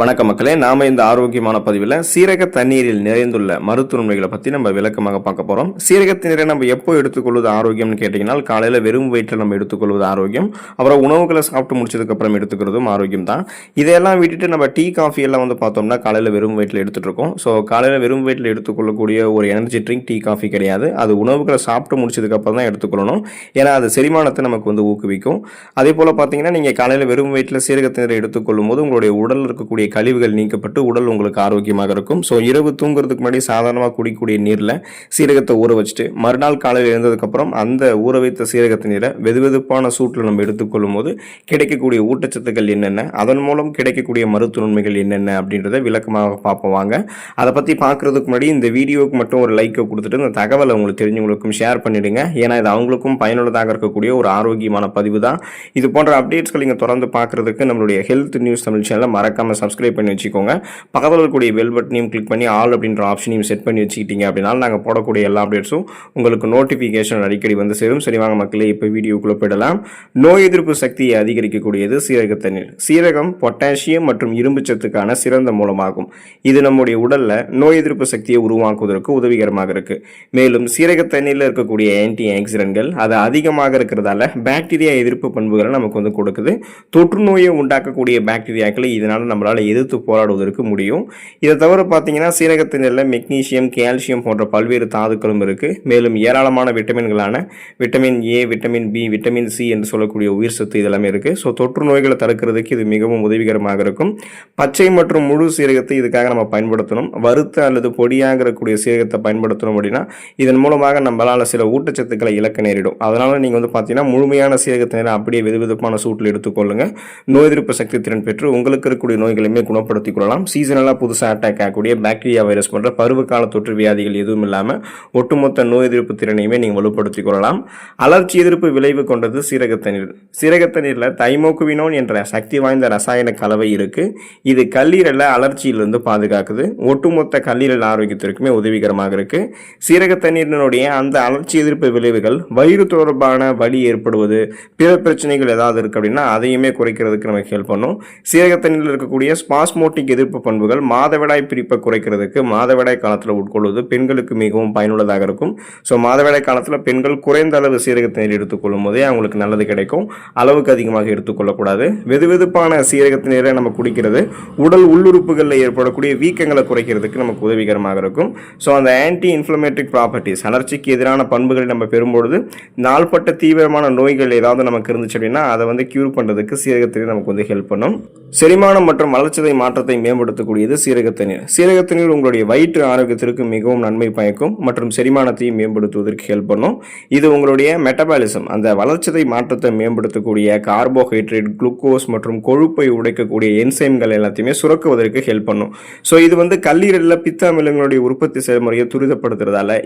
வணக்க மக்களே நாம இந்த ஆரோக்கியமான பதிவில் சீரக தண்ணீரில் நிறைந்துள்ள மருத்துவமைகளை பற்றி நம்ம விளக்கமாக பார்க்க போகிறோம் சீரக தண்ணீரை நம்ம எப்போ எடுத்துக்கொள்வது ஆரோக்கியம்னு கேட்டிங்கன்னா காலையில் வெறும் வயிற்றில் நம்ம எடுத்துக்கொள்வது ஆரோக்கியம். அப்புறம் உணவுகளை சாப்பிட்டு முடிச்சதுக்கு அப்புறம் எடுத்துக்கிறதும் ஆரோக்கியம் தான். இதையெல்லாம் விட்டுட்டு நம்ம டீ காஃபி எல்லாம் வந்து பார்த்தோம்னா காலையில் வெறும் வயிற்றில் எடுத்துட்டு இருக்கோம். ஸோ காலையில் வெறும் வயிற்றில் எடுத்துக்கொள்ளக்கூடிய ஒரு எனர்ஜி ட்ரிங்க் டீ காஃபி கிடையாது. அது உணவுகளை சாப்பிட்டு முடிச்சதுக்கு அப்புறம் தான் எடுத்துக்கொள்ளணும் ஏன்னா அது செரிமானத்தை நமக்கு வந்து ஊக்குவிக்கும். அதே போல் பார்த்தீங்கன்னா நீங்கள் காலையில் வெறும் வயிற்றில் சீரக தண்ணீரை எடுத்துக்கொள்ளும் போது உங்களுடைய உடலில் இருக்கக்கூடிய கழிவுகள் நீக்கப்பட்டு உடல் உங்களுக்கு ஆரோக்கியமாக இருக்கும். ஸோ இரவு தூங்குறதுக்கு முன்னாடி சாதாரணமாக குடிக்கக்கூடிய நீரில் சீரகத்தை ஊற வச்சுட்டு மறுநாள் காலையில் எழுந்ததுக்கப்புறம் அந்த ஊற வைத்த சீரகத்து நீரை வெதுவெதுப்பான சூட்டில் நம்ம எடுத்துக்கொள்ளும் போது கிடைக்கக்கூடிய ஊட்டச்சத்துக்கள் என்னென்ன அதன் மூலம் கிடைக்கக்கூடிய மருத்துவ நன்மைகள் என்னென்ன அப்படின்றத விளக்கமாக பார்ப்போம் வாங்க. அதை பற்றி பார்க்குறதுக்கு முன்னாடி இந்த வீடியோவுக்கு மட்டும் ஒரு லைக்கை கொடுத்துட்டு இந்த தகவலை உங்களுக்கு தெரிஞ்சவங்களுக்கும் ஷேர் பண்ணிவிடுங்க ஏன்னா இது அவங்களுக்கும் பயனுள்ளதாக இருக்கக்கூடிய ஒரு ஆரோக்கியமான பதிவு தான் இது போன்ற அப்டேட்ஸ்கள் நீங்கள் தொடர்ந்து பார்க்குறதுக்கு நம்மளுடைய ஹெல்த் நியூஸ் தமிழ் சேனலை மறக்காமல் சப்ஸ்கிரைப் பண்ணி வச்சுக்கோங்க. பக்கத்தில் இருக்கக்கூடிய பெல் பட்டனையும் கிளிக் பண்ணி ஆல் அப்படின்ற ஆப்ஷனையும் செட் பண்ணி வச்சுக்கிட்டீங்க அப்படின்னா நாங்கள் போடக்கூடிய எல்லா அப்டேட்ஸும் உங்களுக்கு நோட்டிஃபிகேஷன் அடிக்கடி வந்து சேரும். சரி வாங்க மக்களே இப்போ வீடியோக்குள்ளே போயிடலாம். நோய் எதிர்ப்பு சக்தியை அதிகரிக்கக்கூடியது சீரக தண்ணீர். சீரகம் பொட்டாசியம் மற்றும் இரும்பு சத்துக்கான சிறந்த மூலமாகும். இது நம்முடைய உடலில் நோய் எதிர்ப்பு சக்தியை உருவாக்குவதற்கு உதவிகரமாக இருக்கு. மேலும் சீரக தண்ணீரில் இருக்கக்கூடிய ஆன்டி ஆக்சிடென்ட்கள் அது அதிகமாக இருக்கிறதால பாக்டீரியா எதிர்ப்பு பண்புகளை நமக்கு வந்து கொடுக்குது. தொற்று நோயை உண்டாக்கக்கூடிய பாக்டீரியாக்களை இதனால் நம்மளால் எதிர்த்து போராடுவதற்கு முடியும். இதை தவிர பார்த்தீங்கன்னா சீரக தண்ணீரில் மெக்னீசியம் கால்சியம் போன்ற பல்வேறு தாதுக்களும் இருக்குது மேலும் ஏராளமான விட்டமின்களான vitamin A vitamin B vitamin C என்று சொல்லக்கூடிய உயிர் சத்து இதெல்லாமே இருக்குது ஸோ தொற்று நோய்களை தடுக்கிறதுக்கு இது மிகவும் உதவிகரமாக இருக்கும். பச்சை மற்றும் முழு சீரகத்தை இதுக்காக நம்ம பயன்படுத்தணும். வறுத்த அல்லது பொடியாக இருக்கக்கூடிய சீரகத்தை பயன்படுத்தணும் அப்படின்னா இதன் மூலமாக நம்மளால் சில ஊட்டச்சத்துக்களை இழக்க நேரிடும். அதனால் நீங்கள் வந்து பார்த்தீங்கன்னா முழுமையான சீரகத்தினரை அப்படியே வெதுவெதுப்பான சூட்டில் எடுத்துக்கொள்ளுங்க. நோய் எதிர்ப்பு சக்தி திறன் பெற்று உங்களுக்கு இருக்கக்கூடிய நோய்களை எல்லாத்தையுமே குணப்படுத்திக் கொள்ளலாம். சீசனலாக புதுசாக அட்டாக் ஆகக்கூடிய பாக்டீரியா வைரஸ் போன்ற பருவகால தொற்று வியாதிகள் எதுவும் இல்லாமல் ஒட்டுமொத்த நோய் எதிர்ப்பு திறனையுமே நீங்கள் வலுப்படுத்திக் கொள்ளலாம். அலர்ச்சி எதிர்ப்பு விளைவு கொண்டது சீரகத்தண்ணீர் சீரகத்தண்ணீரில் தைமோக்குவினோன் என்ற சக்தி வாய்ந்த ரசாயன கலவை இருக்கு. இது கல்லீரலை அலர்ச்சியிலிருந்து பாதுகாக்குது. ஒட்டுமொத்த கல்லீரல் ஆரோக்கியத்திற்குமே உதவிகரமாக இருக்குது சீரகத்தண்ணீரினுடைய அந்த அலர்ச்சி எதிர்ப்பு விளைவுகள் வயிறு தொடர்பான வலி ஏற்படுவது பிற பிரச்சனைகள் ஏதாவது இருக்கு அப்படின்னா அதையுமே குறைக்கிறதுக்கு நமக்கு ஹெல்ப் பண்ணும். சீரகத்தண்ணீரில் இருக்கக்கூடிய ஸ்பாஸ்மோட்டிக் எதிர்ப்பு பண்புகள் மாதவிடாய் பிரிப்பை குறைக்கிறதுக்கு மாதவிடாய் காலத்தில் உட்கொள்வது பெண்களுக்கு மிகவும் பயனுள்ளதாக இருக்கும். ஸோ மாதவிடாய் காலத்தில் பெண்கள் குறைந்த அளவு சீரகத்தை நீர் எடுத்துக்கொள்ளும் போதே அவங்களுக்கு நல்லது கிடைக்கும். அளவுக்கு அதிகமாக எடுத்துக்கொள்ளக்கூடாது வெதுவெதுப்பான சீரகத்து நீரை நம்ம குடிக்கிறது. உடல் உள்ளுறுப்புகளில் ஏற்படக்கூடிய வீக்கங்களை குறைக்கிறதுக்கு நமக்கு உதவிகரமாக இருக்கும். ஸோ அந்த ஆன்டி இன்ஃப்ளமேட்ரிக் ப்ராப்பர்ட்டிஸ் அலர்ச்சிக்கு எதிரான பண்புகளை நம்ம பெறும்பொழுது நாள்பட்ட தீவிரமான நோய்கள் ஏதாவது நமக்கு இருந்துச்சு அப்படின்னா அதை வந்து க்யூர் பண்ணுறதுக்கு சீரகத்திலே நமக்கு வந்து ஹெல்ப் பண்ணும். செரிமானம் மற்றும் வளர்ச்சிதை மாற்றத்தை மேம்படுத்தக்கூடியது சீரகத்தண்ணீர் சீரகத்தண்ணீர் உங்களுடைய வயிற்று ஆரோக்கியத்திற்கு மிகவும் நன்மை பயக்கும் மற்றும் செரிமானத்தையும் மேம்படுத்துவதற்கு ஹெல்ப் பண்ணும். இது உங்களுடைய மெட்டபாலிசம் அந்த வளர்ச்சிதை மாற்றத்தை மேம்படுத்தக்கூடிய கார்போஹைட்ரேட் குளுக்கோஸ் மற்றும் கொழுப்பை உடைக்கக்கூடிய என்சைம்கள் எல்லாத்தையுமே சுரக்குவதற்கு ஹெல்ப் பண்ணும். ஸோ இது வந்து கல்லீரலில் பித்தாமிலங்களுடைய உற்பத்தி செயல்முறையை துரிதப்படுத்துறதால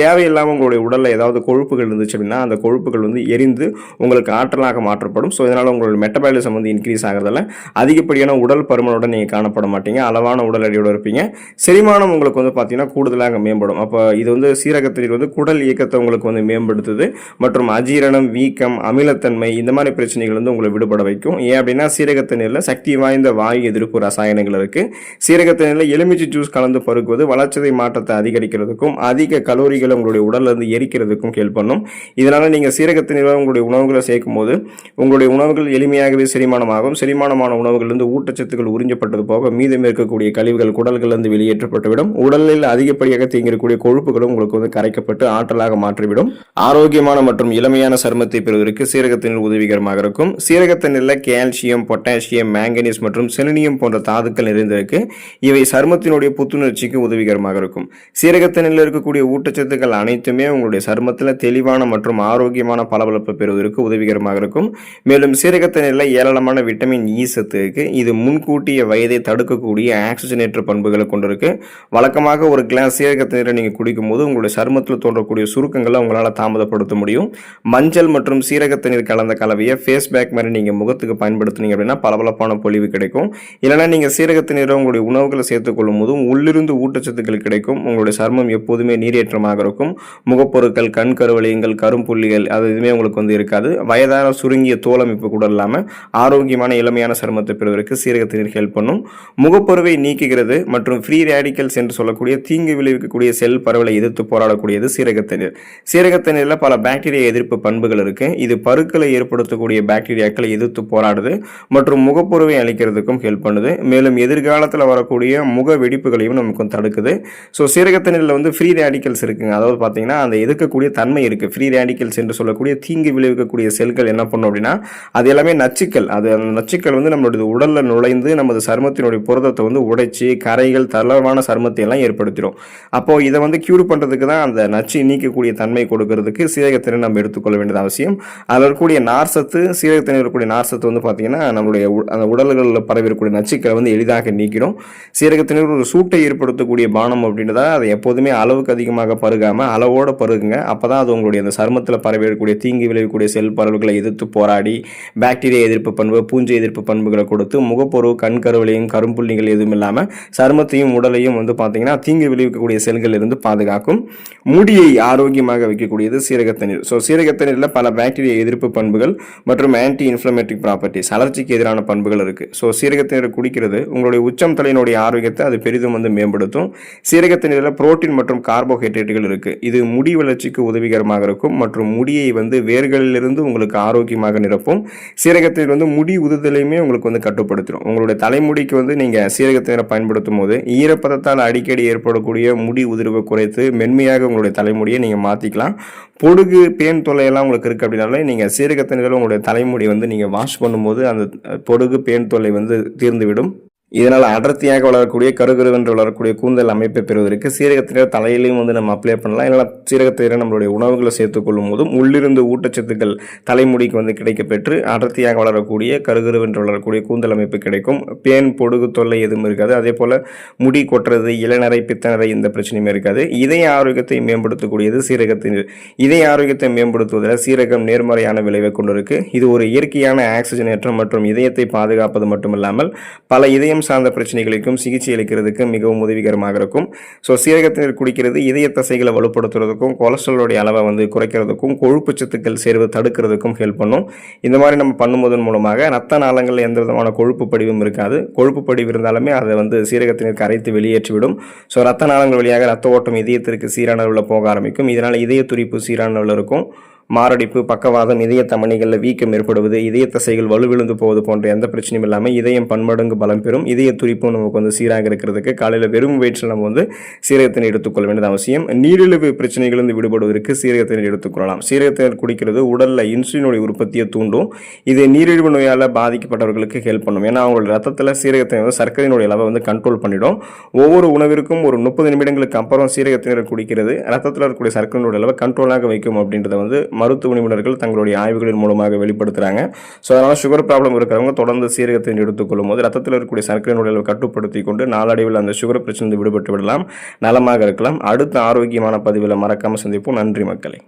தேவையில்லாமல் உங்களுடைய உடலில் ஏதாவது கொழுப்புகள் இருந்துச்சு அப்படின்னா அந்த கொழுப்புகள் வந்து எரிந்து உங்களுக்கு ஆற்றலாக மாற்றப்படும். ஸோ இதனால் உங்களோட மெட்டபாலிசம் வந்து இன்க்ரீஸ் ஆகிறதால அதிகப்படியான உடல் பருமனோட நீங்கள் காணப்பட மாட்டீங்க அளவான உடல் எடையோட இருப்பீங்க. செரிமானம் உங்களுக்கு வந்து பார்த்தீங்கன்னா கூடுதலாக மேம்படும். அப்போ இது வந்து சீரகத்தண்ணீர் வந்து குடல் இயக்கத்தை உங்களுக்கு வந்து மேம்படுத்துது. மற்றும் அஜீரணம் வீக்கம் அமிலத்தன்மை இந்த மாதிரி பிரச்சனைகள் வந்து உங்களை விடுபட வைக்கும். ஏன் அப்படின்னா சீரகத்தண்ணீரில் சக்தி வாய்ந்த வாயு எதிர்ப்பு ரசாயனங்கள் இருக்குது சீரகத்தண்ணீரில் எலுமிச்சை ஜூஸ் கலந்து பருக்குவது வளர்ச்சிதை மாற்றத்தை அதிகரிக்கிறதுக்கும் அதிக கலோரிகளை உங்களுடைய உடல்லிருந்து எரிக்கிறதுக்கும் ஹெல்ப் பண்ணும். இதனால் நீங்கள் சீரகத்தண்ணீரை உங்களுடைய உணவுகளை சேர்க்கும் போது உங்களுடைய உணவுகள் எளிமையாகவே செரிமானமாகும். செரிமானமான உணவுகளிலிருந்து ஊட்டச்சத்துக்கள் உறிஞ்சப்பட்டது போக மீதம் இருக்கக்கூடிய கழிவுகள் குடல்களிலிருந்து வெளியேற்றப்பட்டுவிடும். உடலில் அதிகப்படியாக தேங்கியிருக்கக்கூடிய கொழுப்புகளும் உங்களுக்கு வந்து கரைக்கப்பட்டு ஆற்றலாக மாற்றிவிடும். ஆரோக்கியமான மற்றும் இளமையான சருமத்தை பெறுவதற்கு சீரகத்தண்ணீர் உதவிகரமாக இருக்கும். சீரகத்தண்ணீரில் கால்சியம் பொட்டாசியம் மேங்கனீஸ் மற்றும் செலினியம் போன்ற தாதுக்கள் நிறைந்திருக்கு. இவை சருமத்தினுடைய புத்துணர்ச்சிக்கு உதவிகரமாக இருக்கும். சீரகத்தண்ணீரில் இருக்கக்கூடிய ஊட்டச்சத்துக்கள் அனைத்துமே உங்களுடைய சருமத்தில் தெளிவான மற்றும் ஆரோக்கியமான பளபளப்பு பெறுவதற்கு உதவிகரமாக இருக்கும். மேலும் சீரகத்தண்ணீரில் ஏராளமான விட்டமின் இ e சத்து இருக்கு. இது முன்கூட்டிய வயதை தடுக்கக்கூடிய ஆக்சிஜனேற்ற பண்புகளை கொண்டிருக்கு. வழக்கமாக ஒரு கிளாஸ் சீரகத்தண்ணீரை நீங்கள் குடிக்கும்போது உங்களுடைய சருமத்தில் தோன்றக்கூடிய சுருக்கங்களை உங்களால் தாமதப்படுத்த முடியும். மஞ்சள் மற்றும் சீரகத்தண்ணீர் கலந்த கலவையை ஃபேஸ் பேக் மாதிரி நீங்கள் முகத்துக்கு பயன்படுத்துனீங்க அப்படின்னா பளபளப்பான பொலிவு கிடைக்கும். இல்லைனா நீங்கள் சீரகத்தண்ணீரை உங்களுடைய உணவுகளை சேர்த்துக்கொள்ளும் போதும் உள்ளிருந்து ஊட்டச்சத்துக்கள் கிடைக்கும். உங்களுடைய சருமம் எப்போதுமே நீரேற்றமாக இருக்கும். முகப்பொருட்கள் கண் கருவளையங்கள் கரும்புள்ளிகள் அது எதுவுமே உங்களுக்கு வந்து இருக்காது. வயதான சுருங்கிய தோலமைப்பு கூட இல்லாமல் ஆரோக்கியமான இளமையான சருமத்தை பெறுவதற்கு சீரகத்தண்ணீர் செய்வதற்கு ஹெல்ப் பண்ணும். முகப்பருவை நீக்குகிறது மற்றும் ஃப்ரீ ரேடிக்கல்ஸ் என்று சொல்லக்கூடிய தீங்கு விளைவிக்கக்கூடிய செல் பரவலை எதிர்த்து போராடக்கூடியது சீரகத்தண்ணீர் சீரகத்தண்ணீரில் பல பாக்டீரியா எதிர்ப்பு பண்புகள் இருக்கு. இது பருக்களை ஏற்படுத்தக்கூடிய பாக்டீரியாக்களை எதிர்த்து போராடுது மற்றும் முகப்பொருவை அளிக்கிறதுக்கும் ஹெல்ப் பண்ணுது. மேலும் எதிர்காலத்தில் வரக்கூடிய முக வெடிப்புகளையும் நமக்கு தடுக்குது. ஸோ சீரகத்தண்ணீரில் வந்து ஃப்ரீ ரேடிக்கல்ஸ் இருக்குங்க. அதாவது பார்த்தீங்கன்னா அந்த எதிர்க்கக்கூடிய தன்மை இருக்குது ஃப்ரீ ரேடிக்கல்ஸ் என்று சொல்லக்கூடிய தீங்கு விளைவிக்கக்கூடிய செல்கள் என்ன பண்ணும் அப்படின்னா அது எல்லாமே நச்சுக்கள். அது அந்த நச்சுக்கள் வந்து நம்மளுடைய உடலில் நுழைந்து நமது சருமத்தினுடைய புரதத்தை வந்து உடைச்சி கரைகள் தளர்வான சருமத்தை எல்லாம் ஏற்படுத்திடும் அப்போ இதை வந்து கியூர் பண்ணுறதுக்கு தான் அந்த நச்சு நீக்கக்கூடிய தன்மை கொடுக்கறதுக்கு சீரகத்தினை நம்ம எடுத்துக்கொள்ள வேண்டியது அவசியம். அதில் இருக்கக்கூடிய நார்சத்து சீரகத்தினை இருக்கக்கூடிய நார்சத்து வந்து பார்த்தீங்கன்னா நம்மளுடைய அந்த உடல்களில் பரவி இருக்கக்கூடிய நச்சுக்களை வந்து எளிதாக நீக்கிடும் சீரகத்தினர் ஒரு சூட்டை ஏற்படுத்தக்கூடிய பானம் அப்படின்றதா அதை எப்போதுமே அளவுக்கு அதிகமாக பருகாமல் அளவோட பருகுங்க. அப்போ தான் அது உங்களுடைய அந்த சருமத்தில் பரவி இருக்கக்கூடிய தீங்கு விளைவிக்கக்கூடிய செல் பரவல்களை எதிர்த்து போராடி பாக்டீரியா எதிர்ப்பு பண்பு பூஞ்சை எதிர்ப்பு பண்புகளை கொடுத்து முகப்பொரு கண் கண்கருவலையும் கரும்புள்ளிகள் எதுவும் இல்லாமல் சருமத்தையும் உடலையும் வந்து பார்த்தீங்கன்னா தீங்கு விளைவிக்கக்கூடிய செல்கள் இருந்து பாதுகாக்கும். முடியை ஆரோக்கியமாக வைக்கக்கூடியது சீரகத்தண்ணீர் ஸோ சீரகத்தண்ணீரில் பல பாக்டீரியா எதிர்ப்பு பண்புகள் மற்றும் ஆன்டி இன்ஃப்ளமேட்ரிக் ப்ராப்பர்ட்டிஸ் அலர்ச்சிக்கு எதிரான பண்புகள் இருக்குது ஸோ சீரகத்தண்ணீர் குடிக்கிறது உங்களுடைய உச்சம் தலையினுடைய ஆரோக்கியத்தை அது பெரிதும் வந்து மேம்படுத்தும். சீரகத்தண்ணீரில் புரோட்டீன் மற்றும் கார்போஹைட்ரேட்டுகள் இருக்குது இது முடி வளர்ச்சிக்கு உதவிகரமாக இருக்கும் மற்றும் முடியை வந்து வேர்களிலிருந்து உங்களுக்கு ஆரோக்கியமாக நிரப்பும். சீரகத்தில் வந்து முடி உதுதலையுமே உங்களுக்கு வந்து கட்டுப்படுத்திடும். உங்களுடைய தலைமுடிக்கு வந்து நீங்கள் சீரகத்தினரை பயன்படுத்தும் போது ஈரப்பதத்தால் அடிக்கடி ஏற்படக்கூடிய முடி உதிர்வை குறைத்து மென்மையாக உங்களுடைய தலைமுடியை நீங்கள் மாற்றிக்கலாம் பொடுகு பேன் தொல்லையெல்லாம் உங்களுக்கு இருக்குது அப்படின்னாலே நீங்கள் சீரகத்தண்ணீரில் உங்களுடைய தலைமுடி வந்து நீங்கள் வாஷ் பண்ணும்போது அந்த பொடுகு பேன் தொல்லை வந்து தீர்ந்துவிடும். இதனால் அடர்த்தியாக வளரக்கூடிய கருகருவென்று வளரக்கூடிய கூந்தல் அமைப்பை பெறுவதற்கு சீரகத்தினர் தலையிலையும் வந்து நம்ம அப்ளை பண்ணலாம். இல்லைனா சீரகத்தினர் நம்மளுடைய உணவுகளை சேர்த்துக்கொள்ளும் போதும் உள்ளிருந்து ஊட்டச்சத்துக்கள் தலைமுடிக்கு வந்து கிடைக்கப்பெற்று அடர்த்தியாக வளரக்கூடிய கருகருவென்று வளரக்கூடிய கூந்தல் அமைப்பு கிடைக்கும். பேன் பொடுகு தொல்லை எதுவும் இருக்காது. அதே போல் முடி கொட்டுறது இளநரை பித்தநரை இந்த பிரச்சனையுமே இருக்காது. இதய ஆரோக்கியத்தை மேம்படுத்தக்கூடியது சீரகத்தினர் இதய ஆரோக்கியத்தை மேம்படுத்துவதில் சீரகம் நேர்மறையான விளைவை கொண்டிருக்கு. இது ஒரு இயற்கையான ஆக்சிஜனேற்றம் மற்றும் இதயத்தை பாதுகாப்பது மட்டுமல்லாமல் பல இதயம் சார்ந்த பிரச்சனைகளுக்கும் சிகிச்சை அளிக்கிறதுக்கு மிகவும் உதவிகரமாக இருக்கும். ஸோ சீரகத்தினர் குடிக்கிறது இதய தசைகளை வலுப்படுத்துறதுக்கும் கொலஸ்ட்ராலோடைய அளவை வந்து குறைக்கிறதுக்கும் கொழுப்பு சத்துக்கள் சேர்வு தடுக்கிறதுக்கும் ஹெல்ப் பண்ணும். இந்த மாதிரி நம்ம பண்ணுவதன் மூலமாக ரத்த நாளங்களில் எந்த விதமான கொழுப்பு படிவும் இருக்காது. கொழுப்பு படிவு இருந்தாலுமே அதை வந்து சீரகத்தினர் கரைத்து வெளியேற்றிவிடும். ஸோ ரத்த நாளங்கள் வழியாக ரத்த ஓட்டம் இதயத்திற்கு சீரான அளவில் போக ஆரம்பிக்கும். இதனால் இதய துடிப்பு சீரான அளவில் இருக்கும். மாரடைப்பு பக்கவாதம் இதய தமணிகளில் வீக்கம் ஏற்படுவது இதய தசைகள் வலுவிழுந்து போவது போன்ற எந்த பிரச்சனையும் இல்லாமல் இதயம் பன்மடங்கு பலம் பெறும். இதய துடிப்பும் நமக்கு வந்து சீராக இருக்கிறதுக்கு காலையில் வெறும் வயிற்றில் நம்ம வந்து சீரகத்தினை எடுத்துக்கொள்ள வேண்டியது அவசியம். நீரிழிவு பிரச்சனைகளிலிருந்து விடுபடுவதற்கு சீரகத்தினை எடுத்துக்கொள்ளலாம். சீரகத்தினர் குடிக்கிறது உடலில் இன்சுலினுடைய உற்பத்தியை தூண்டும். இது நீரிழிவு நோயால் பாதிக்கப்பட்டவர்களுக்கு ஹெல்ப் பண்ணும். ஏன்னா அவங்களோட ரத்தத்தில் சீரகத்தினை வந்து சர்க்கரையினுடைய அளவை வந்து கண்ட்ரோல் பண்ணிடும். ஒவ்வொரு உணவிற்கும் ஒரு முப்பது நிமிடங்களுக்கு அப்புறம் சீரகத்தினர் குடிக்கிறது. ரத்தத்தில் இருக்கக்கூடிய சர்க்கரையினுடைய அளவை கண்ட்ரோலாக வைக்கும் அப்படின்றத வந்து மருத்துவ நிபுணர்கள் தங்களுடைய ஆய்வுகளின் மூலமாக வெளிப்படுத்துகிறாங்க ஸோ அதனால் சுகர் ப்ராப்ளம் இருக்கிறவங்க தொடர்ந்து சீரகத்தை எடுத்துக்கொள்ளும் போது ரத்தத்தில் இருக்கக்கூடிய சர்க்கரை அளவை கட்டுப்படுத்தி கொண்டு நாளடைவில் அந்த சுகர் பிரச்சனை விடுபட்டு விடலாம். நலமாக இருக்கலாம். அடுத்த ஆரோக்கியமான பதிவில் மறக்காமல் சந்திப்போம். நன்றி மக்களை.